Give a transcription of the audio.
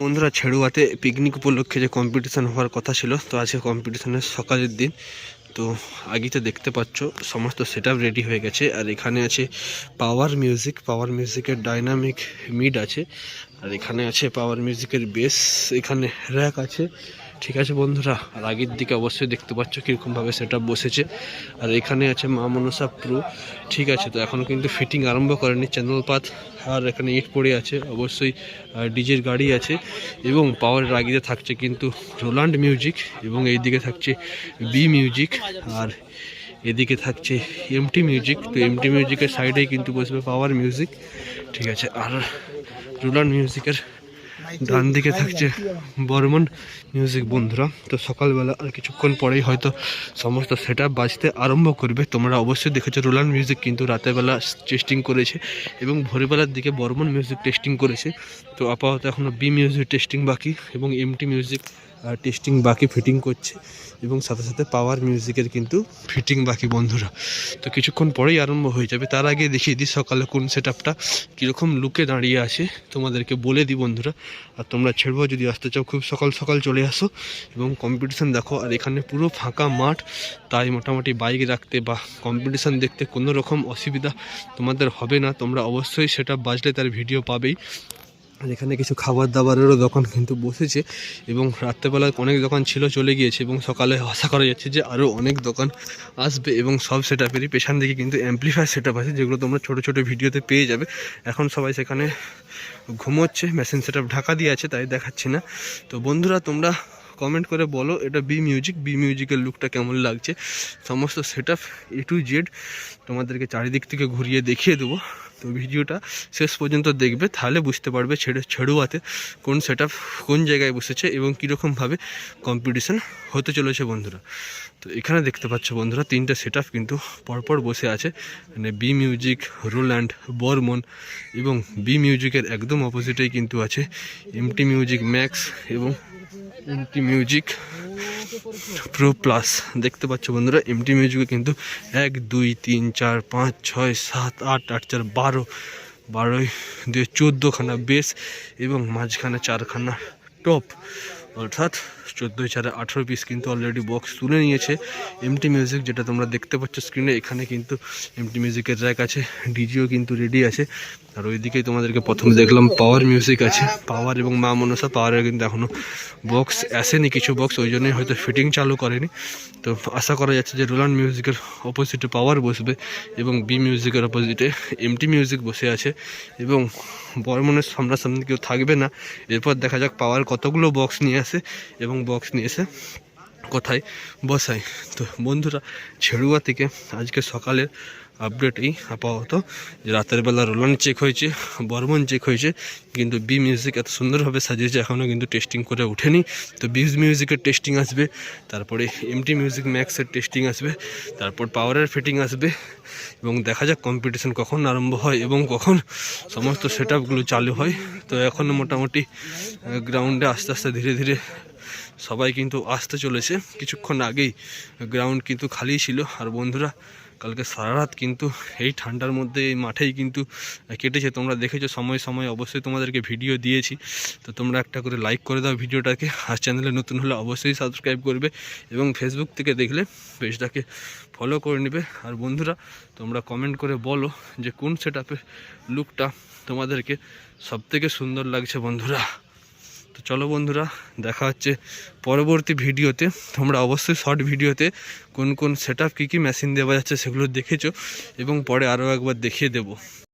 বন্ধুরা ছেড়ুয়াতে পিকনিক উপলক্ষে যে কম্পিটিশান হওয়ার কথা ছিল, তো আজকে কম্পিটিশানের সকালের দিন। তো আগে তো দেখতে পাচ্ছ, সমস্ত সেট রেডি হয়ে গেছে। আর এখানে আছে পাওয়ার মিউজিক পাওয়ার মিউজিকের ডাইনামিক মিড আছে। আর এখানে আছে পাওয়ার মিউজিকের বেস এখানে র্যাক আছে। ঠিক আছে বন্ধুরা আর আগের দিকে অবশ্যই দেখতে পাচ্ছ কীরকমভাবে সেট বসেছে। আর এখানে আছে মা মনসা প্রো, ঠিক আছে, তো এখনও কিন্তু ফিটিং আরম্ভ করেনি চ্যানেল পাত আর এখানে ইট পড়ে আছে, অবশ্যই ডিজের গাড়ি আছে, এবং পাওয়ারের আগিতে থাকছে কিন্তু রোলান্ড মিউজিক এবং এই দিকে থাকছে বি মিউজিক আর এদিকে থাকছে এমটি মিউজিক তো এমটি মিউজিকের সাইডেই কিন্তু বসবে পাওয়ার মিউজিক ঠিক আছে, আর রোলান্ড মিউজিকের ডান দিকে থাকছে বর্মন মিউজিক বন্ধুরা। তো সকালবেলা আর কিছুক্ষণ পরেই হয়তো সমস্ত সেট বাজতে আরম্ভ করবে। তোমরা অবশ্যই দেখেছ রোলান মিউজিক কিন্তু রাতেরবেলা টেস্টিং করেছে এবং ভোরবেলার দিকে বর্মন মিউজিক টেস্টিং করেছে। তো আপাতত এখনও বি মিউজিক টেস্টিং বাকি এবং এমটি মিউজিক টেস্টিং বাকি ফিটিং করছে এবং সাথে সাথে পাওয়ার মিউজিকের কিন্তু ফিটিং বাকি বন্ধুরা। তো কিছুক্ষণ পরেই আরম্ভ হয়ে যাবে। তার আগে দেখিয়ে দিই সকালে কোন সেট আপটা কীরকম লুকে দাঁড়িয়ে আছে। তোমাদেরকে বলে দিই বন্ধুরা। আর তোমরা ছেড়বো, যদি আসতে চাও, খুব সকাল সকাল চলে আসো। এবং কম্পিটিশান দেখো, আর এখানে পুরো ফাঁকা মাঠ। তাই মোটামুটি বাইক রাখতে বা কম্পিটিশান দেখতে কোনো রকম অসুবিধা তোমাদের হবে না। তোমরা অবশ্যই সেটা বাজলে তার ভিডিও পাবেই। এখানে কিছু খাবার দাবারেরও দোকান কিন্তু বসেছে এবং রাত্রেবেলায় অনেক দোকান ছিল, চলে গিয়েছে এবং সকালে আশা করা যাচ্ছে যে আরও অনেক দোকান আসবে এবং সব সেট আপেরই পেছন দিকে কিন্তু অ্যাম্পলিফায়ার সেট আপ আছে যেগুলো তোমরা ছোটো ছোটো ভিডিওতে পেয়ে যাবে। এখন সবাই সেখানে ঘুমোচ্ছে মেশিন সেট আপ ঢাকা দিয়ে আছে, তাই দেখাচ্ছি না। তো বন্ধুরা, তোমরা কমেন্ট করে বলো এটা বি মিউজিক বি মিউজিকের লুকটা কেমন লাগছে? সমস্ত সেট এ টু জেড তোমাদেরকে চারিদিক থেকে ঘুরিয়ে দেখিয়ে দেবো। তো ভিডিওটা শেষ পর্যন্ত দেখবে, তাহলে বুঝতে পারবে ছেড়ে, ছেড়ুয়াতে কোন সেট কোন জায়গায় বসেছে এবং কীরকমভাবে কম্পিটিশান হতে চলেছে বন্ধুরা। তো এখানে দেখতে পাচ্ছ বন্ধুরা, তিনটে সেট কিন্তু পরপর বসে আছে। মানে বি মিউজিক রোল্যান্ড বর্মন এবং বি মিউজিকের একদম অপোজিটেই কিন্তু আছে। এমটি মিউজিক ম্যাক্স এবং এমটি মিউজিক প্রো প্লাস দেখতে পাচ্ছ বন্ধুরা এমটি মিউজিকে কিন্তু এক, দুই, তিন, চার, পাঁচ, ছয়, সাত, আট আট, চার, বারো, বারোই, দুই চোদ্দোখানা বেস এবং মাঝখানে চারখানা টপ অর্থাৎ চোদ্দোই চারে আঠেরো পিস কিন্তু অলরেডি বক্স তুলে নিয়েছে। এমটি মিউজিক যেটা তোমরা দেখতে পাচ্ছ স্ক্রিনে এখানে কিন্তু এমটি মিউজিকের র্যাক আছে ডিজিও কিন্তু রেডি আছে। আর ওইদিকেই তোমাদেরকে প্রথমে দেখলাম পাওয়ার মিউজিক আছে। পাওয়ার এবং মা মনসা পাওয়ারের কিন্তু এখনও বক্স আসেনি, কিছু বক্স ওই জন্যই হয়তো ফিটিং চালু করেনি। তো আশা করা যাচ্ছে যে রোলান্ড মিউজিকের অপোজিটে পাওয়ার বসবে এবং বি মিউজিকের অপোজিটে এমটি মিউজিক বসে আছে এবং বর্মনের সামনাসামনি কেউ থাকবে না। এরপর দেখা যাক পাওয়ার কতগুলো বক্স নিয়ে আসে এবং বক্স নিয়েছে। কোথায় বসাই। তো বন্ধুরা, ছেড়ুয়া থেকে আজকে সকালের আপডেট এই আপাতত। যে রাতের বেলা রোলান চেক হয়েছে, বর্মন চেক হয়েছে, কিন্তু বি মিউজিক এত সুন্দরভাবে সাজিয়েছে, এখনও কিন্তু টেস্টিং করে ওঠেনি। তো বি মিউজিকের টেস্টিং আসবে, তারপরে এমটি মিউজিক ম্যাক্সের টেস্টিং আসবে, তারপর পাওয়ারের ফিটিং আসবে, এবং দেখা যাক কম্পিটিশন কখন আরম্ভ হয় এবং কখন সমস্ত সেট চালু হয়। তো এখনও মোটামুটি গ্রাউন্ডে আস্তে আস্তে ধীরে ধীরে সবাই কিন্তু আসতে চলেছে। কিছুক্ষণ আগেই গ্রাউন্ড কিন্তু খালি ছিল। আর বন্ধুরা, কালকে সারা রাত কিন্তু এই ঠান্ডার মধ্যে এই মাঠেই কিন্তু কেটেছে। তোমরা দেখেছ, সময় সময় অবশ্যই তোমাদেরকে ভিডিও দিয়েছি। তো তোমরা একটা করে লাইক করে দাও ভিডিওটাকে। আর চ্যানেলে নতুন হলে অবশ্যই সাবস্ক্রাইব করবে এবং ফেসবুক থেকে দেখলে পেজটাকে ফলো করে নেবে। আর বন্ধুরা, তোমরা কমেন্ট করে বলো যে কোন সেট লুকটা তোমাদেরকে সবথেকে সুন্দর লাগছে বন্ধুরা। তো চলো বন্ধুরা, দেখা হচ্ছে পরবর্তী ভিডিওতে। তোমরা অবশ্যই শর্ট ভিডিওতে কোন কোন সেট আপ কী কী মেশিন দেওয়া যাচ্ছে সেগুলো দেখেছ এবং পরে আরও একবার দেখিয়ে দেবো।